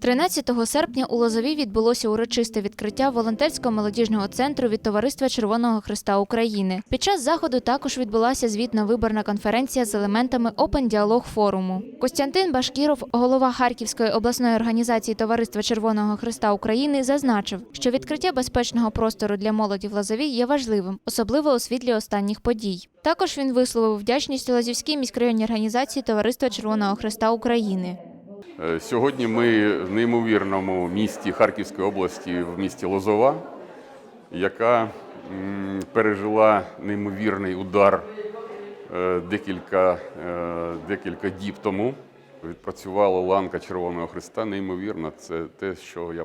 13 серпня у Лозові відбулося урочисте відкриття волонтерського молодіжного центру від Товариства Червоного Христа України. Під час заходу також відбулася звітно-виборна конференція з елементами Open Діалог форуму. Костянтин Башкіров, голова Харківської обласної організації Товариства Червоного Христа України, зазначив, що відкриття безпечного простору для молоді в Лозові є важливим, особливо у світлі останніх подій. Також він висловив вдячність Лозівській міськрайонній організації Товариства Червоного Христа України. Е, Сьогодні ми в неймовірному місті Харківської області, в місті Лозова, яка пережила неймовірний удар е, декілька, е, декілька діб тому. Відпрацювала ланка Червоного Христа. Неймовірно, це те, що я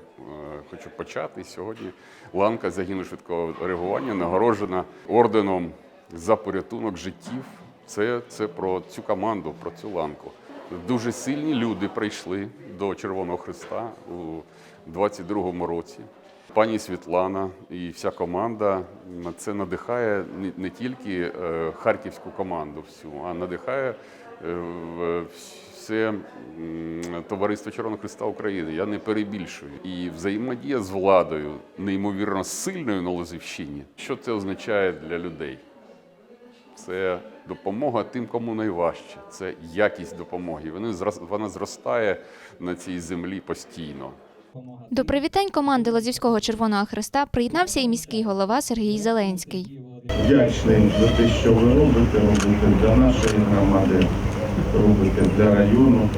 хочу почати сьогодні. Ланка загину швидкого реагування нагороджена орденом за порятунок життів. Це, це про цю команду, про цю ланку. Дуже сильні люди прийшли до Червоного Христа у 22-му році. Пані Світлана і вся команда це надихає не, тільки е, харківську команду всю, а надихає е, все товариство Червоного Христа України. Я не перебільшую. І взаємодія з владою неймовірно сильною на Лозівщині. Що це означає для людей? Це допомога тим, кому найважче. Це якість допомоги. Вони вона зростає на цій землі постійно. До привітань команди Лозівського Червоного Христа приєднався і міський голова Сергій Зеленський. вдячний за те, що ви робите, робите для нашої громади, робите для району.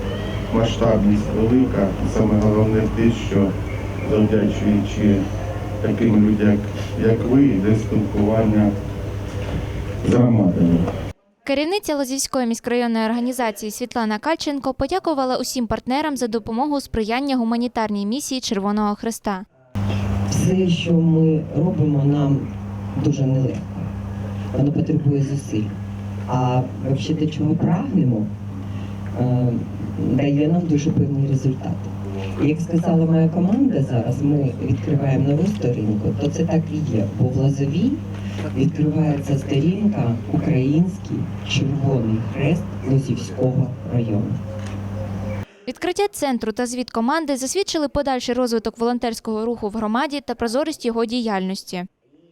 Масштабність велика. Саме головне те, що завдячуючи таким людям, як, як ви, йде спілкування з громадою. Керівниця Лозівської міськрайонної організації Світлана Кальченко подякувала усім партнерам за допомогу у сприяння гуманітарній місії Червоного Христа. все, що ми робимо, нам дуже нелегко. Воно потребує зусиль. А взагалі те, чого прагнемо, е, дає нам дуже певні результати. Як сказала моя команда зараз, ми відкриваємо нову сторінку, то це так і є. Бо в Лазовій відкривається сторінка Український Червоний Хрест Лозівського району. Відкриття центру та звіт команди засвідчили подальший розвиток волонтерського руху в громаді та прозорість його діяльності.